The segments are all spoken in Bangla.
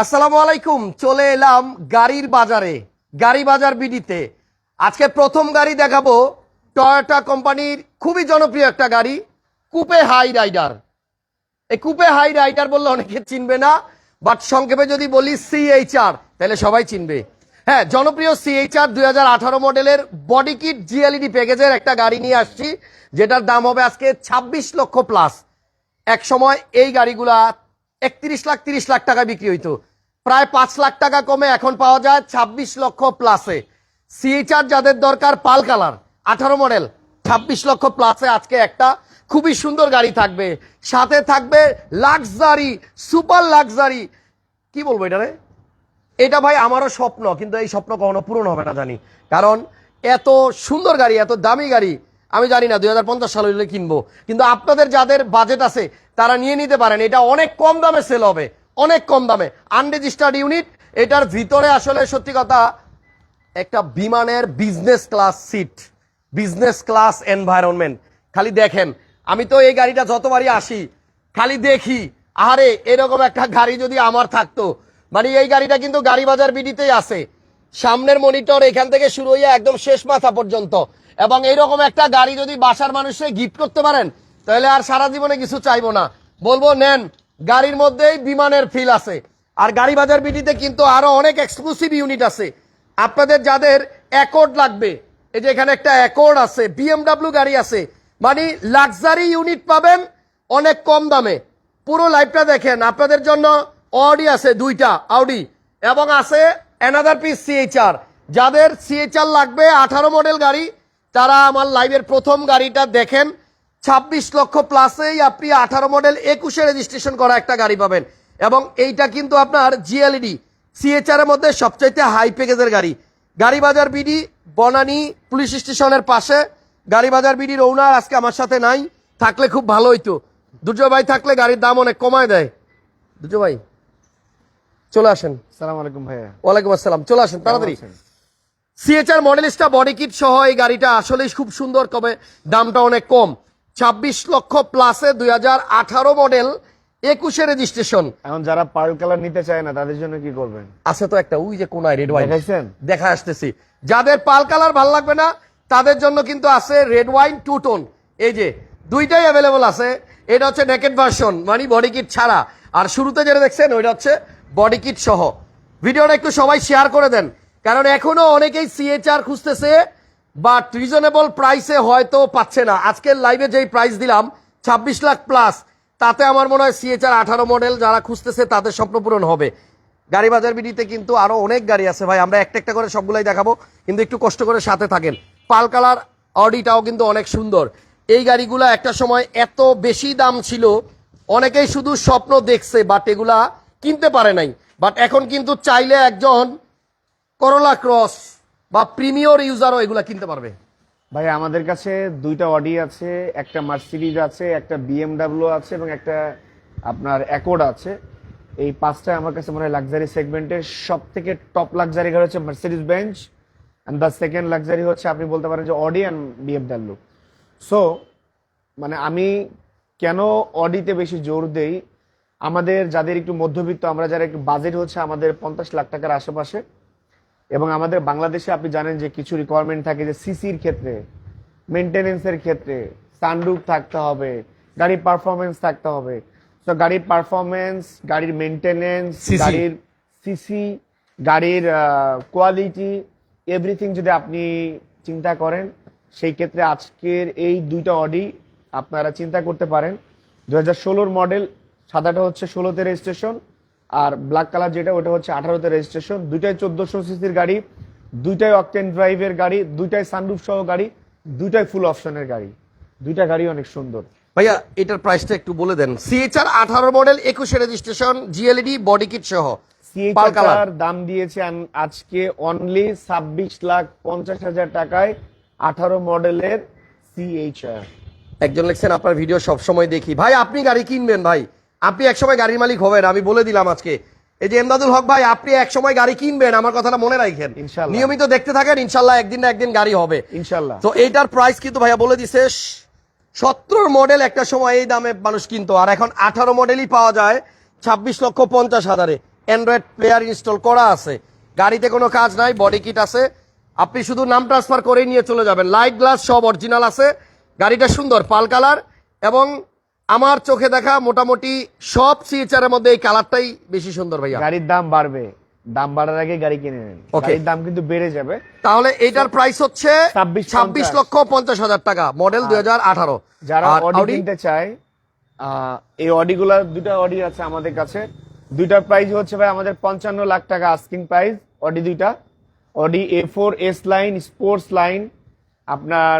আসসালামু আলাইকুম, চলে এলাম গাড়ির বাজারে, গাড়ি বাজার বিডিতে। আজকে প্রথম গাড়ি দেখাবো টয়োটা কোম্পানির খুবই জনপ্রিয় একটা গাড়ি, কুপে হাই রাইডার। এই কুপে হাই রাইডার বললে অনেকে চিনবে না, বাট সংক্ষেপে যদি বলি সিএইচআর তাহলে সবাই চিনবে। হ্যাঁ জনপ্রিয় সিএইচআর দুই হাজার আঠারো মডেলের বডি কিট জিএলইডি প্যাকেজের একটা গাড়ি নিয়ে আসছি, যেটার দাম হবে আজকে ছাব্বিশ লক্ষ প্লাস এক সময় এই গাড়িগুলা একত্রিশ লাখ তিরিশ লাখ টাকা বিক্রি হইতো। প্রায় পাঁচ লাখ টাকা কমে এখন পাওয়া যায় ছাব্বিশ লক্ষ প্লাসে সিএইচআর যাদের দরকার, পাল কালার, আঠারো মডেল ছাব্বিশ লক্ষ প্লাসে আজকে একটা খুবই সুন্দর গাড়ি থাকবে। সাথে থাকবে লাক্সারি সুপার লাক্সারি কি বলব এটা রে? এটা ভাই আমারও স্বপ্ন, কিন্তু এই স্বপ্ন কখনো পূরণ হবে না জানি। কারণ এত সুন্দর গাড়ি, এত দামি গাড়ি আমি জানি না, দুই হাজার পঞ্চাশ সাল হলে কিনবো। কিন্তু আপনাদের যাদের বাজেট আছে, তারা নিয়ে নিতে পারেন। এটা অনেক কম দামে সেল হবে। অনেক কম দামে। আনরেজিস্টার্ড ইউনিট এটার ভিতরে আসলে সত্যি কথা, একটা বিমানের business class seat business class environment খালি দেখেন, আমি তো এই গাড়িটা যতবারই আসি, খালি দেখি আরে এরকম একটা গাড়ি যদি আমার থাকতো। মানে এই গাড়িটা কিন্তু গাড়ি বাজার বিডিতেই আছে। সামনের মনিটর এখান থেকে শুরু হইয়া একদম শেষ মাথা পর্যন্ত। এবং এইরকম একটা গাড়ি যদি বাসার মানুষে গিফট করতে পারেন, তাহলে আর সারা জীবনে কিছু চাইব না। বলব, নেন, গাড়ির মধ্যেই বিমানের ফিল আছে। আর গাড়ি বাজার বিডিতে কিন্তু আরও অনেক এক্সক্লুসিভ ইউনিট আছে। আপনাদের যাদের অ্যাকর্ড লাগবে, এই যে এখানে একটা অ্যাকর্ড আছে বিএমডাব্লিউ গাড়ি আছে মানে লাক্সারি ইউনিট পাবেন অনেক কম দামে। পুরো লাইফটা দেখেন, আপনাদের জন্য অডি আছে দুইটা আউডি এবং আছে অ্যানাদার পিস সিএইচআর যাদের সিএইচআর লাগবে, আঠারো মডেল গাড়ি তারা আমার লাইভের প্রথম গাড়িটা দেখেন ছাব্বিশ লক্ষ প্লাসেই আপনি আঠারো মডেল একুশে রেজিস্ট্রেশন করা একটা গাড়ি পাবেন। এবং এইটা কিন্তু আপনার জিএলইডি সিএচআর এর মধ্যে সবচাইতে হাই প্যাকেজের গাড়ি। গাড়ি বাজার বিডি বনানী পুলিশ স্টেশনের পাশে। গাড়ি বাজার বিডির ওনার আজকে আমার সাথে নাই থাকলে খুব ভালো হইতো। দুর্জয় ভাই থাকলে গাড়ির দাম অনেক কমায় দেয়। দুর্জয় ভাই চলে আসেন। সালাম আলাইকুম ভাইয়া। ওয়ালাইকুম আসসালাম চলে আসেন তাড়াতাড়ি? সিএচআর মডেলিস্টা বডি কিট সহ এই গাড়িটা আসলেই খুব সুন্দর কবে দামটা অনেক কম। ছাব্বিশ লক্ষ প্লাসে দুই হাজার আঠারো মডেল একুশে রেজিস্ট্রেশন এখন যারা পার্ল কালার নিতে চায় না তাদের জন্য কি করবেন? আছে তো একটা ওই যে কোনায় রেড ওয়াইন দেখা আসতেছি। যাদের পাল কালার ভালো লাগবে না তাদের জন্য কিন্তু আছে রেড ওয়াইন টু টোন এই যে দুইটাই অ্যাভেলেবল আছে। এটা হচ্ছে নেকেট ভার্সন মানে বডি কিট ছাড়া। আর শুরুতে যেটা দেখছেন ওইটা হচ্ছে বডি কিট সহ। ভিডিওটা একটু সবাই শেয়ার করে দেন। কারণ এখনও অনেকেই সিএচআর খুঁজতেছে বাট রিজনেবল প্রাইসে হয়তো পাচ্ছে না। আজকের লাইভে যেই প্রাইস দিলাম, ছাব্বিশ লাখ প্লাস তাতে আমার মনে হয় সিএচআর আঠারো মডেল যারা খুঁজতেছে, তাদের স্বপ্ন পূরণ হবে। গাড়ি বাজার বিডিতে কিন্তু আরও অনেক গাড়ি আছে ভাই, আমরা একটা একটা করে সবগুলাই দেখাবো, কিন্তু একটু কষ্ট করে সাথে থাকেন। পাল কালার অডিটাও কিন্তু অনেক সুন্দর। এই গাড়িগুলো একটা সময় এত বেশি দাম ছিল, অনেকেই শুধু স্বপ্ন দেখছে বাট এগুলা কিনতে পারে নাই। বাট এখন কিন্তু চাইলে একজন করোলা ক্রস বা প্রিমিয়র ইউজারও এগুলা কিনতে পারবে। ভাই আমাদের কাছে দুইটা অডি আছে, একটা মার্সিডিজ আছে, একটা বিএমডাব্লিউ আছে এবং একটা আপনার অ্যাকোর্ড আছে। এই পাঁচটা আমার কাছে মনে হয় লাক্সারি সেগমেন্টের সব থেকে টপ লাক্সারি গাড়ি হচ্ছে Mercedes Benz and the second luxury হচ্ছে আপনি বলতে পারেন যে অডি অ্যান্ড বিএমডাব্লিউ সো মানে আমি কেন অডিতে বেশি জোর দেই? আমাদের যাদের একটু মধ্যবিত্ত, আমরা যারা একটু বাজেট হচ্ছে আমাদের পঞ্চাশ লাখ টাকার আশেপাশে এবং আমাদের বাংলাদেশে আপনি জানেন যে কিছু রিকোয়ারমেন্ট থাকে যে সিসির ক্ষেত্রে মেনটেনেন্সের ক্ষেত্রে সানরুফ থাকতে হবে গাড়ির পারফরমেন্স থাকতে হবে। তো গাড়ির পারফরমেন্স গাড়ির মেনটেনেন্স গাড়ির সিসি গাড়ির কোয়ালিটি এভরিথিং যদি আপনি চিন্তা করেন সেই ক্ষেত্রে আজকের এই দুইটা অডি আপনারা চিন্তা করতে পারেন। দু হাজার ষোলোর মডেল সাদাটা হচ্ছে ষোলোতে রেজিস্ট্রেশন আর ব্ল্যাক কালার যেটা ওটা হচ্ছে আঠারোতে রেজিস্ট্রেশন দুইটাই চোদ্দশো সিসির গাড়ি দুইটাই অকটেন ড্রাইভের গাড়ি দুইটাই সানরুফ সহ গাড়ি দুইটাই ফুল অপশনের গাড়ি। দুইটা গাড়ি অনেক সুন্দর। ভাইয়া এটার প্রাইসটা একটু বলে দেন। সিএচআর আঠারো মডেল একুশে রেজিস্ট্রেশন জিএলইডি বডি কিট সহ। কালার দাম দিয়েছে আজকে অনলি ছাব্বিশ লাখ পঞ্চাশ হাজার টাকায় আঠারো মডেলের সিএইচআর একজন লিখছেন আপনার ভিডিও সবসময় দেখি। ভাই আপনি গাড়ি কিনবেন ভাই। আপনি একসময় গাড়ির মালিক হবেন আমি বলে দিলাম আজকে। এই যে এমদাদুল হক ভাই আপনি একসময় গাড়ি কিনবেন আমার কথাটা মনে রাখেন। নিয়মিত দেখতে থাকেন ইনশাল্লাহ একদিন না একদিন গাড়ি হবে। ইনশাল্লাহ। তো এইটার প্রাইস কিন্তু ভাইয়া বলে দিছে সতেরো মডেল একটা সময় এই দামে মানুষ কিনতো আর এখন আঠারো মডেলই পাওয়া যায় ছাব্বিশ লক্ষ পঞ্চাশ হাজারে। অ্যান্ড্রয়েড প্লেয়ার ইনস্টল করা আছে। গাড়িতে কোনো কাজ নাই বডি কিট আছে। আপনি শুধু নাম ট্রান্সফার করেই নিয়ে চলে যাবেন। লাইট গ্লাস সব অরিজিনাল আছে। গাড়িটা সুন্দর পাল কালার এবং আমার চোখে দেখা মোটামুটি সব সিএচআর এর মধ্যে এই কালারটাই বেশি সুন্দর ভাইয়া। গাড়ির দাম বাড়বে। দাম বাড়ার আগে গাড়ি কিনে নেন. গাড়ির দাম কিন্তু বেড়ে যাবে। তাহলে এটার প্রাইস হচ্ছে 26 ছাব্বিশ লক্ষ পঞ্চাশ হাজার টাকা মডেল দুই হাজার আঠারো। যারা অডি কিনতে চায় এই অডিগুলার দুটা অডি আছে আমাদের কাছে। দুইটার প্রাইস হচ্ছে ভাই আমাদের পঞ্চান্ন লাখ টাকা আস্কিং প্রাইস অডি দুইটা। Audi A four S line sports line আপনার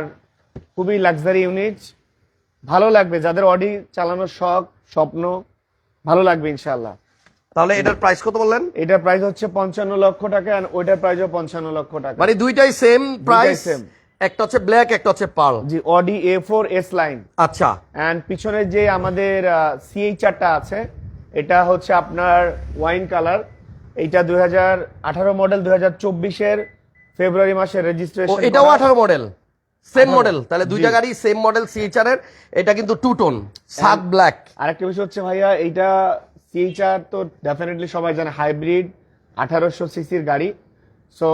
খুবই লাক্সারি ইউনিট ভালো লাগবে যাদের অডি চালানোর শখ স্বপ্ন ভালো লাগবে ইনশাল্লাহ তাহলে এটার প্রাইস কত বললেন? এটার প্রাইস হচ্ছে পঞ্চান্ন লক্ষ টাকা আর ওইটার প্রাইসও পঞ্চান্ন লক্ষ টাকা। মানে দুইটাই সেম প্রাইস same। একটা হচ্ছে ব্ল্যাক একটা হচ্ছে pearl G Audi A four S line আচ্ছা। অ্যান্ড পিছনে যে আমাদের সিএইচআরটা আছে এটা হচ্ছে আপনার ওয়াইন কালার এইটা দুই হাজার আঠারো মডেল দুই হাজার ফেব্রুয়ারি মাসের ও রেজিস্ট্রেশন এটাও আঠারো মডেল সেম মডেল তাহলে দুইটা গাড়ি সেম মডেল সিএইচআর এর এটা কিন্তু টু টোন সাত ব্ল্যাক আরেকটা বিষয় হচ্ছে ভাইয়া এইটা সিএইচআর তো ডেফিনেটলি সবাই জানে হাইব্রিড আঠারোশো সিসির গাড়ি। সো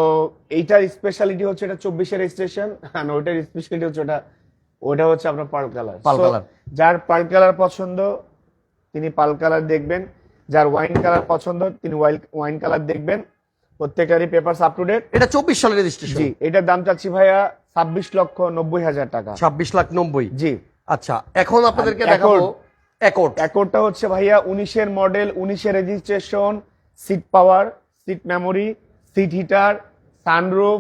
এইটার স্পেশালিটি হচ্ছে এটা চব্বিশের রেজিস্ট্রেশন আর ওইটার স্পেশালিটি হচ্ছে ওটা ওটা হচ্ছে আপনার পার্ল কালার Pearl color। যার পার্ল কালার পছন্দ তিনি পার্ল কালার দেখবেন। যার ওয়াইন কালার পছন্দ তিনি ওয়াইন কালার দেখবেন। প্রত্যেকটারই পেপার আপ টু ডেট এটা চব্বিশ সালের রেজিস্ট্রেশন জি এটার দাম চাচ্ছি ভাইয়া ছাব্বিশ লক্ষ নব্বই হাজার টাকা। ছাব্বিশ লাখ নব্বই। জি। আচ্ছা এখন আপনাদেরকে দেখাবো। অ্যাকর্ড অ্যাকর্ডটা হচ্ছে ভাইয়া উনিশের মডেল উনিশের registration seat power seat memory seat heater sunroof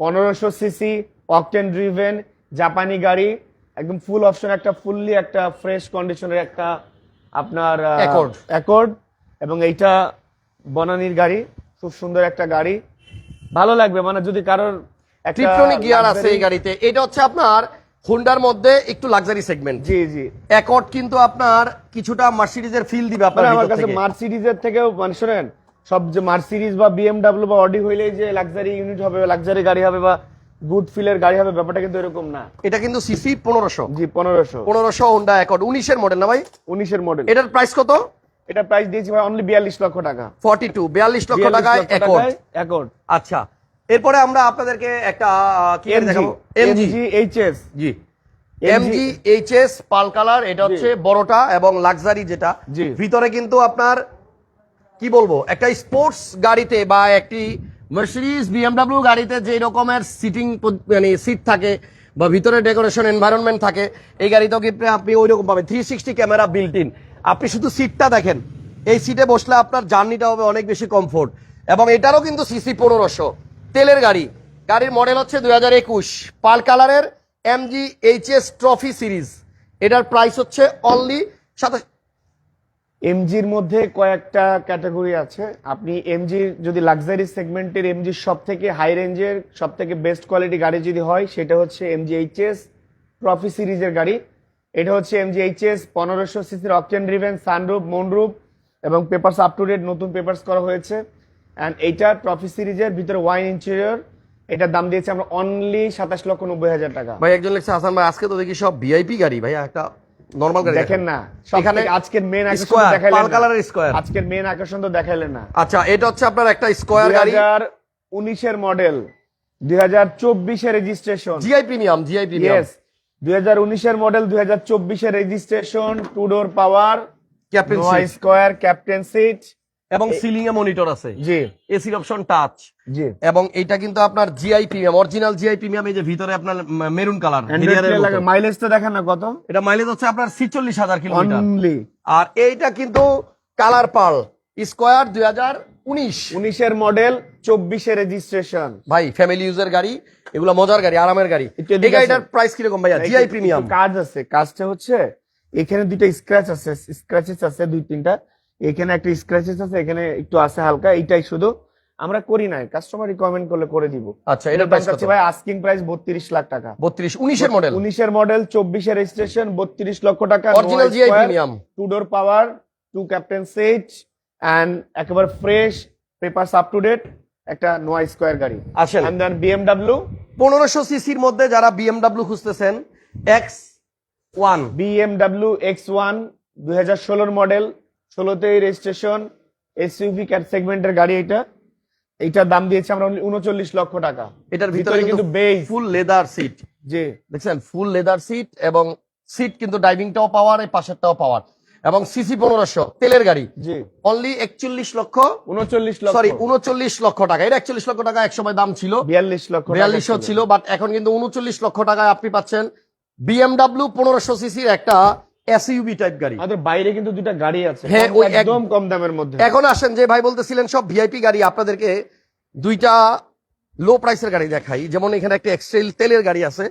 পনেরোশো সিসি অকটেন ড্রিভেন জাপানি গাড়ি একদম ফুল অপশন একটা ফুললি একটা ফ্রেশ কন্ডিশনের একটা আপনার Accord। অ্যাকর্ড এবং এইটা বনানির গাড়ি। খুব সুন্দর একটা গাড়ি। ভালো লাগবে মানে যদি কারোর ট্রিপটনিক গিয়ার আছে এই গাড়িতে। এটা হচ্ছে আপনার হোন্ডার মধ্যে একটু লাক্সারি সেগমেন্ট জি জি। অ্যাকর্ড কিন্তু আপনার কিছুটা মার্সিডিজের ফিল দিবে আপনার মানে আমার কাছে মার্সিডিজের থেকেও মানে শোনেন সব যে মার্সিডিজ বা বিএমডাব্লিউ বা অডি হইলেই যে লাক্সারি ইউনিট হবে লাক্সারি গাড়ি হবে বা গুড ফিলের গাড়ি হবে ব্যাপারটা কিন্তু এরকম না। এটা কিন্তু সিসি পনেরোশো। জি পনেরোশো। পনেরোশো হোন্ডা অ্যাকর্ড উনিশের মডেল না ভাই? উনিশের মডেল এটার প্রাইস কত? এটা প্রাইস দিয়েছি ভাই অনলি বিয়াল্লিশ লক্ষ টাকা। ফর্টি টু বিয়াল্লিশ লক্ষ 42 টাকায় লক্ষ অ্যাকর্ড টাকায় অ্যাকর্ড আচ্ছা এরপরে আমরা আপনাদেরকে একটা কি দেখাবো? এমজি এইচএস জি। এমজি এইচএস পাল কালার এটা হচ্ছে বড়টা এবং লাক্সারি যেটা। ভিতরে কিন্তু আপনার কি বলব একটা স্পোর্টস গাড়িতে বা একটি মার্সিডিজ বিএমডাব্লিউ গাড়িতে যে রকমের সিটিং মানে সিট থাকে বা ভিতরে ডেকোরেশন এনভায়রনমেন্ট থাকে এই গাড়িতেও কিন্তু আপনি ওই রকম পাবেন। Three sixty camera built in আপনি শুধু সিটটা দেখেন। এই সিটে বসলে আপনার জার্নিটা হবে অনেক বেশি কমফোর্ট এবং এটারও কিন্তু সিসি পনেরোশো। তেলের গাড়ি। গাড়ির মডেল হচ্ছে দুই হাজার একুশ। পাল কালারের এমজি এইচএস ট্রফি সিরিজ এটার প্রাইস হচ্ছে অনলি সাতাশ এমজির মধ্যে কয়েকটা ক্যাটাগরি আছে। আপনি এমজি যদি লাক্সারি সেগমেন্টের এমজি সব থেকে হাই রেঞ্জের সব থেকে বেস্ট কোয়ালিটি গাড়ি যদি হয়, সেটা হচ্ছে এমজি এইচএস ট্রফি সিরিজের গাড়ি। এটা হচ্ছে এমজি এইচএস পনেরোশো সিসির অকটেন ড্রিভেন সানরুপ মনরুপ এবং পেপারস আপ টু ডেট নতুন পেপারস করা হয়েছে। অ্যান্ড এইটা ট্রফি সিরিজের ভিতরে ওয়াইন ইন্টেরিয়র এটার দাম দিয়েছে আমরা অনলি সাতাশ লক্ষ নব্বই হাজার টাকা। ভাই একজন লিখছে হাসান ভাই আজকে তো দেখি সব ভিআইপি গাড়ি ভাই একটা নর্মাল গাড়ি দেখেন না এখানে আজকের মেন আকর্ষণ দেখাইলেন পাল কালারের স্কোয়ার আজকের মেন আকর্ষণ তো দেখাইলেন না। আচ্ছা এটা হচ্ছে আপনার একটা স্কোয়ার গাড়ি। হাজার উনিশের মডেল দুই হাজার চব্বিশের registration GI premium GI premium দুই হাজার উনিশের মডেল দুই হাজার চব্বিশের registration two door power captain square captain seat এবং সিলিং এ মনিটর আছে। জি। এসির অপশন টাচ জি। এবং এটা কিন্তু আপনার GI premium original GI premium এই যে ভিতরে আপনার মেরুন কালার মাইলেজ তো দেখেন না কত? এটা মাইলেজ হচ্ছে আপনার ছিচল্লিশ হাজার কিলোমিটার অনলি আর এইটা কিন্তু কালার পাল স্কোয়ার দুই হাজার উনিশ। উনিশের মডেল চব্বিশের রেজিস্ট্রেশন। ভাই ফ্যামিলি ইউজের গাড়ি এগুলো মজার গাড়ি আরামের গাড়ি। এই গাড়িটার প্রাইস কীরকম ভাইয়া? জিআই প্রিমিয়াম কাজ আছে। কাজটা হচ্ছে এখানে দুইটা স্ক্র্যাচ আছে স্ক্র্যাচেস আছে দুই তিনটা। এখানে একটা স্ক্র্যাচেস আছে এখানে একটু আছে হালকা এইটাই শুধু। আমরা করি নাই কাস্টমার রিকমেন্ড করলে করে দিব। আচ্ছা এটার প্রাইস কত? ভাই আস্কিং প্রাইস বত্রিশ লাখ টাকা। বত্রিশ উনিশের মডেল উনিশের মডেল চব্বিশের রেজিস্ট্রেশন বত্রিশ লক্ষ টাকা original GI premium two door power two captain seat and একেবারে fresh paper up to date একটা নোয়া স্কোয়ার গাড়ি। আসেন এন্ড দেন বিএমডাব্লিউ পনেরোশো সিসির মধ্যে যারা বিএমডাব্লিউ খুঁজতেছেন X one BMW X one দুই হাজার ষোলোর মডেল ষোলোতেই রেজিস্ট্রেশন এসইউভি ক্যাট সেগমেন্টের গাড়ি এটা। এইটার দাম দিয়েছে আমরা উনচল্লিশ লক্ষ টাকা। এটার ভিতরে কিন্তু ফুল লেদার সিট যে দেখছেন? ফুল লেদার সিট এবং সিট কিন্তু ড্রাইভিংটাও পাওয়ার এই পাশেরটাও পাওয়ার এবং সিসি পনেরোশো তেলের গাড়ি। অনলি একচল্লিশ লক্ষ উনচল্লিশ লক্ষ। সরি উনচল্লিশ লক্ষ টাকা। এটা একচল্লিশ লক্ষ টাকা একসময় দাম ছিল। বিয়াল্লিশ লক্ষ টাকা বিয়াল্লিশশো ছিল। বাট এখন কিন্তু উনচল্লিশ লক্ষ টাকায় আপনি পাচ্ছেন বিএমডাব্লিউ পনেরোশো সিসির একটা এসইউবি টাইপ গাড়ি। আমাদের বাইরে কিন্তু দুটা গাড়ি আছে। হ্যাঁ, ওই একদম কম দামের মধ্যে। এখন আসেন যে ভাই বলতেছিলেন সব ভিআইপি গাড়ি আপনাদেরকে দুইটা লো প্রাইসের গাড়ি দেখাই। যেমন এখানে একটা তেলের গাড়ি আছে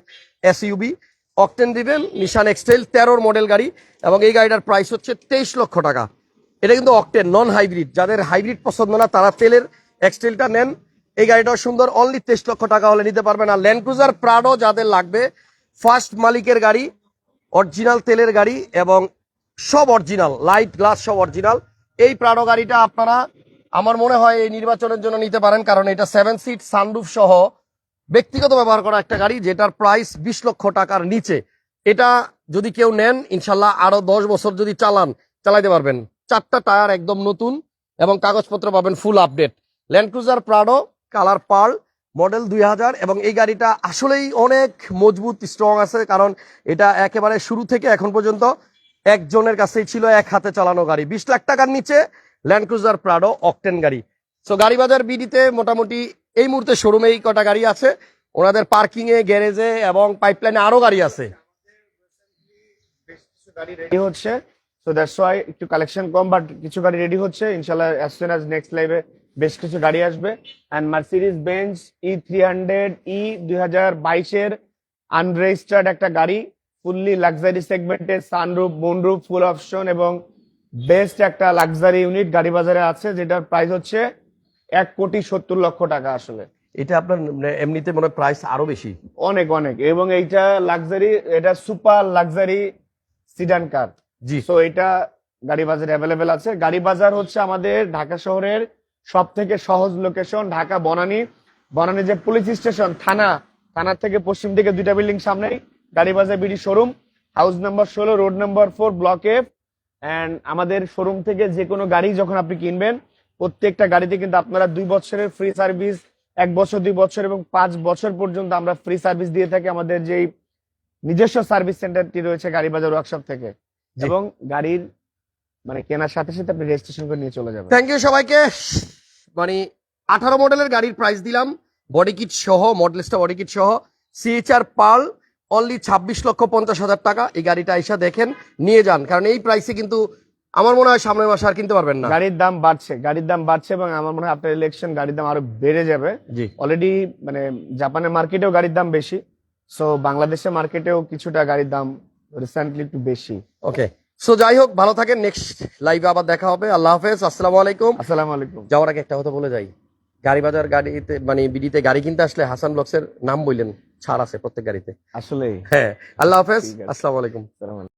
এসইউবি অকটেন দিবেন নিশান এক্সটেল তেরোর মডেল গাড়ি, এবং এই গাড়িটার প্রাইস হচ্ছে তেইশ লক্ষ টাকা। এটা কিন্তু অকটেন নন হাইব্রিড যাদের হাইব্রিড পছন্দ না, তারা তেলের এক্সটেলটা নেন। এই গাড়িটাও সুন্দর অনলি তেইশ লক্ষ টাকা হলে নিতে পারবেন। আর ল্যান্ড ক্রুজার প্রাডো যাদের লাগবে ফার্স্ট মালিকের গাড়ি অরিজিনাল তেলের গাড়ি, এবং সব অরিজিনাল লাইট গ্লাস সব অরিজিনাল এই প্রাডো গাড়িটা আপনারা, আমার মনে হয় এই নির্বাচনের জন্য নিতে পারেন, কারণ এটা সেভেন সিট সানরুফ সহ ব্যক্তিগত ব্যবহার করা একটা গাড়ি যেটার প্রাইস বিশ লক্ষ টাকার নিচে। এটা যদি কেউ নেন, ইনশাল্লাহ আরও দশ বছর যদি চালান, চালাইতে পারবেন। চারটা টায়ার একদম নতুন এবং কাগজপত্র পাবেন full update Land Cruiser Prado colour pearl model দুই হাজার এবং এই গাড়িটা আসলেই অনেক মজবুত স্ট্রং আছে কারণ এটা একেবারে শুরু থেকে এখন পর্যন্ত একজনের কাছেই ছিল এক হাতে চালানো গাড়ি। বিশ লাখ টাকার নিচে ল্যান্ড ক্রুজার প্রাডো অকটেন গাড়ি। সো গাড়ি বাজার বিডিতে মোটামুটি এই মুহূর্তে শোরুমে এই কটা গাড়ি আছে। ওনাদের পার্কিং এ গ্যারেজে এবং পাইপলাইনে আরও গাড়ি আছে। রেডি হচ্ছে। সো দ্যাটস ওয়াই একটু কালেকশন কম বাট কিছু গাড়ি রেডি হচ্ছে। ইনশাল্লাহ অ্যাজ সুন অ্যাজ নেক্সট লাইভে বেশ কিছু গাড়ি আসবে। And Mercedes Benz E three hundred E দুই হাজার বাইশের আনরেজিস্টার্ড একটা গাড়ি। ফুললি লাক্সারি সেগমেন্টের সানরুফ মুনরুফ ফুল অপশন এবং বেস্ট একটা লাক্সারি ইউনিট গাড়ি বাজারে আছে, যেটার প্রাইস হচ্ছে এক কোটি সত্তর লক্ষ টাকা আসলে। এটা আপনার মানে এমনিতে মনে প্রাইস আরও বেশি। অনেক অনেক। এবং এইটা লাক্সারি এটা সুপার লাক্সারি সিডান কার জি। সো এটা গাড়ি বাজারে অ্যাভেলেবেল আছে। গাড়ি বাজার হচ্ছে আমাদের ঢাকা শহরের সব থেকে সহজ লোকেশন ঢাকা বনানী। বনানী যে পুলিশ স্টেশন থানা। থানার থেকে পশ্চিম দিকে দুইটা বিল্ডিং সামনেই। Gari Bazar BD showroom house number ষোলো road number four block F and আমাদের শোরুম থেকে যে কোনো গাড়ি যখন আপনি কিনবেন প্রত্যেকটা গাড়িতে কিন্তু আপনারা দুই বছরের ফ্রি সার্ভিস এক বছর দুই বছর এবং পাঁচ বছর পর্যন্ত আমরা ফ্রি সার্ভিস দিয়ে থাকি আমাদের যেই নিজস্ব সার্ভিস সেন্টারটি রয়েছে গাড়ি বাজার ওয়ার্কশপ থেকে এবং গাড়ির মানে কেনার সাথে সাথে আপনি রেজিস্ট্রেশন করে নিয়ে চলে যাবেন। থ্যাংক ইউ সবাইকে। মানে আঠারো মডেলের গাড়ির প্রাইস দিলাম। বডি কিট সহ মডেলিস্টা বডি কিট সহ। সিএচআর পাল অনলি ছাব্বিশ লক্ষ পঞ্চাশ হাজার টাকা। এই গাড়িটা আইসা দেখেন নিয়ে যান। কারণ এই প্রাইসে কিন্তু আমার মনে হয় সামনের মাসে আর কিনতে পারবেন না। গাড়ির দাম বাড়ছে গাড়ির দাম বাড়ছে এবং আমার মনে হয় আপনার ইলেকশন গাড়ির দাম আরও বেড়ে যাবে। অলরেডি মানে জাপানের মার্কেটেও গাড়ির দাম বেশি সো বাংলাদেশের মার্কেটেও কিছুটা গাড়ির দাম রিসেন্টলি একটু বেশি। ওকে সো যাই হোক ভালো থাকেন নেক্সট লাইভে আবার দেখা হবে। আল্লাহ হাফেজ আসসালামু আলাইকুম। আসসালামু আলাইকুম। যাওয়ার আগে একটা কথা বলে যাই। গাড়ি বাজার গাড়িতে মানে বিডিতে গাড়ি কিনতে আসলে হাসান ব্লকসের নাম বললেন ছাড় আছে প্রত্যেক গাড়িতে। আসলে হ্যাঁ আল্লাহ হাফেজ আসসালামু আলাইকুম।